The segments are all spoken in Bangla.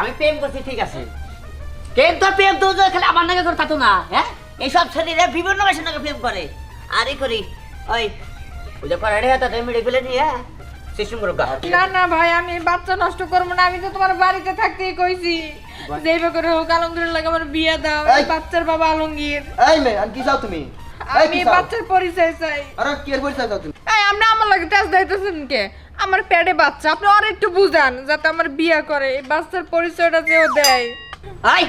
আমি প্রেম করছি ঠিক আছে। কিন্তু প্রেম তো খালি আমার নাকি করে না হ্যাঁ? এইসব ছেলেরা বিভিন্ন মাসের নাকি প্রেম করে। আরই করি ওই ওই যে করে রে তাতে মেরে ফেলে নিয়ে গা। না না ভাই আমি বাচ্চা নষ্ট করব না আমি তো তোমার বাড়িতে থাকতেই কইছি। যেইভাবে করে হোক লাগে আমার বিয়ে দাও বাচ্চার বাবা আলমগীর। এই মেয়ে কি চাও তুমি? আমি বাচ্চার পরিচয় চাই। আরে কি এর পরিচয় চাও তুমি? এই আপনি আমার লাগে টেস্ট দিতেছেন কে? আমার পেটে বাচ্চা। আপনি আর একটু বুঝান যাতে আমার বিয়া করে। এই বাচ্চার পরিচয়টা যেও দেয়। আই!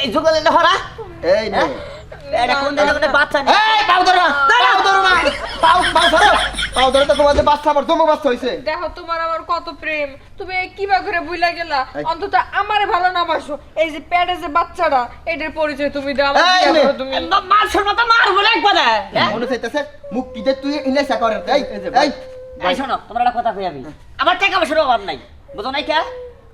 এই যুগলে হরা এই না। এটা কোন দিনে বাচ্চা নেই? এই বাবু ধরো না পাও ধরো না পাও পাও ধরো পাও তো তোমাদের বাচ্চা আবার তোমার বাচ্চা হইছে। দেখো তোমার আমার কত প্রেম। তুমি কিবা করে বুইলা গেলা? অন্তত আমারে ভালো না বাসো। এই যে পেটে যে বাচ্চাটা এটার পরিচয় তুমি দাও আমার। তুমি। মার শোনো তো মার বলে একবারে। হ্যাঁ? মনে চাইতেছে মুখ কিতে তুই ইনাইসা করে। এই এই এই। শোনো তোমার একটা কথা কই আমি? আমার টাকা পয়সার অভাব নাই। বুঝো নাই কে?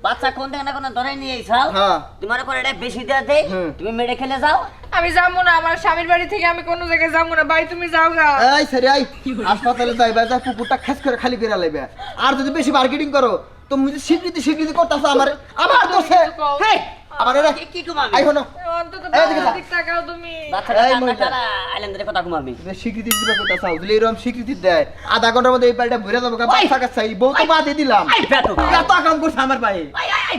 বাচ্চা কোন থেকে না কোন ধরে নিয়ে আইছাও। হ্যাঁ। তোমার করে এটা বেশি দেয়া দেই হুম। তুমি মেরে খেলে যাও। আমি যাব না আমার স্বামীর বাড়ি থেকে আমি কোনো জায়গায় যাব না। ভাই তুমি যাও গা। এই সরি এই হাসপাতালে যাইবা যা পুকুরটা খেস করে খালি করে লাইবে। আর যদি বেশি মার্কেটিং করো তুমি যদি স্বীকৃতি স্বীকৃতি করতেছো আমার আমার দোষে। এরা কি কি আই হনো অন্তত এই দিকে তাকাও তুমি। ছাড়া কথা ঘুমাবি। তুমি স্বীকৃতি দিবে কথা চাও যদি এরকম স্বীকৃতি দেয় আধা ঘণ্টার মধ্যে এই বাড়িটা ভরে যাব এই বউ তো! বাদে দিলাম। আই এত কাম করছে আমার ভাই। আই আই আই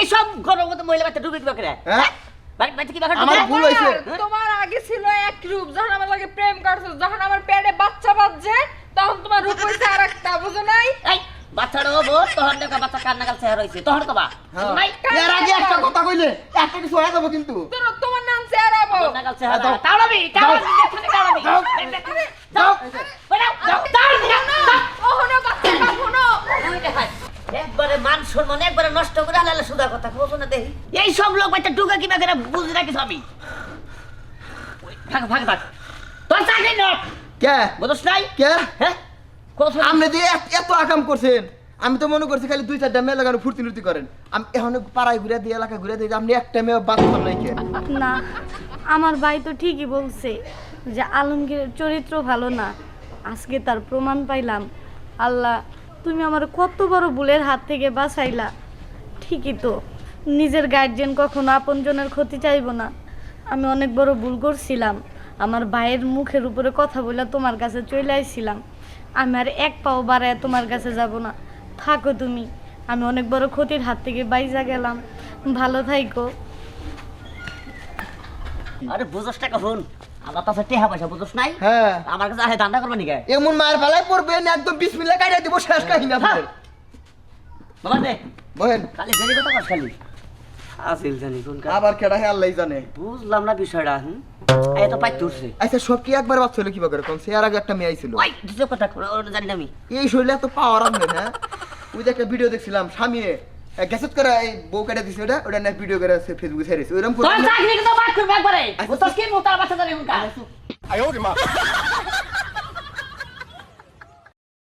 এই সব ঘরের মধ্যে মহিলা বাচ্চা দিবে করে হ্যাঁ? আমার ভুল হয়েছে। তোমার- আগে ছিল এক রূপ যখন আমার লাগে প্রেম করছ যখন আমার পেটে বাচ্চা বাজছে তখন তোমার রূপ হয়েছে আর একটা বুঝো নাই? এই বাচ্চাটা হব তখন দেখা বাচ্চা কান্না কাল চেহারা হয়েছে তখন কবা। হ্যাঁ। নাই এর আগে একটা কথা কইলে একটা কিছু হয়ে যাব কিন্তু। তোর- তোমার নাম চেহারাবো কান্না কাল চেহারা তাড়াবি তাড়াবি তাড়াবি যাও। যাও যাও যাও তাড়াবি যাও ওহনো বাচ্চা কখনো ওই দেখাই। একবারে মান একবারে নষ্ট করে আলালে সুদা কথা বলছো না দেখি। এই সব লোক বাচ্চা ডুকা কিনা করে বুঝি রাখিস আমি থাক থাক থাক তোর চাকরি নট কে? বুঝছ নাই? কে? হ্যাঁ? আপনি যে এত- আকাম করছেন আমি তো মনে করছি খালি দুই চারটা মেয়ে লাগানো ফুর্তি নুর্তি করেন। আমি এখন পাড়ায় ঘুরে দিয়ে এলাকা ঘুরে দিয়ে আপনি একটা মেয়ে বাঁধতাম নাই কে? না আমার ভাই তো ঠিকই বলছে যে আলমগীরের চরিত্র ভালো না। আজকে তার প্রমাণ পাইলাম। আল্লাহ তুমি আমার কত বড় ভুলের হাত থেকে বাঁচাইলা? ঠিকই তো, নিজের গার্জেন কখনো আপনজনের ক্ষতি চাইব না। আমি অনেক বড় ভুল করছিলাম। আমার ভাইয়ের মুখের উপরে কথা বলে তোমার কাছে চলে আইছিলাম। আমি আর এক পাও বাড়ায় তোমার কাছে যাব না। থাকো তুমি, আমি অনেক বড় ক্ষতির হাত থেকে বাইজা গেলাম। ভালো থাইকো। আরে বুঝছ টাকা ফোন আমার কাছে টেহা পয়সা বুঝছ নাই? হ্যাঁ। আমার কাছে আহে দান্দা করবা নিকে? এমন মার ফেলায় পড়বেন একদম বিশ মিনিট কাটিয়ে দিব শেষ কাহিনী আপনার বাবা দে। বহেন। খালি দেরি কথা কর খালি। আসিল জানি কোন কা আবার কেডা হে আল্লাহ জানে। বুঝলাম না বিষয়টা হুম? এই তো পাই তুলছে আচ্ছা সব কি একবার বাচ্চা হলো করে? কোন সে আর আগে একটা মেয়ে আইছিল। ওই দুটো কথা জানি না আমি। এই শরীরে এত পাওয়ার আপনার হ্যাঁ? ওই যে একটা ভিডিও দেখছিলাম স্বামী গ্যাসেট করা এই বউ কেটে দিছে ওটা ওটা না ভিডিও করে ফেসবুকে ছেড়েছে ওইরকম তোর চাকরি কিন্তু বাদ করবে একবারে। বুঝছস কি মোতা বাচ্চা জানি হুনকা করে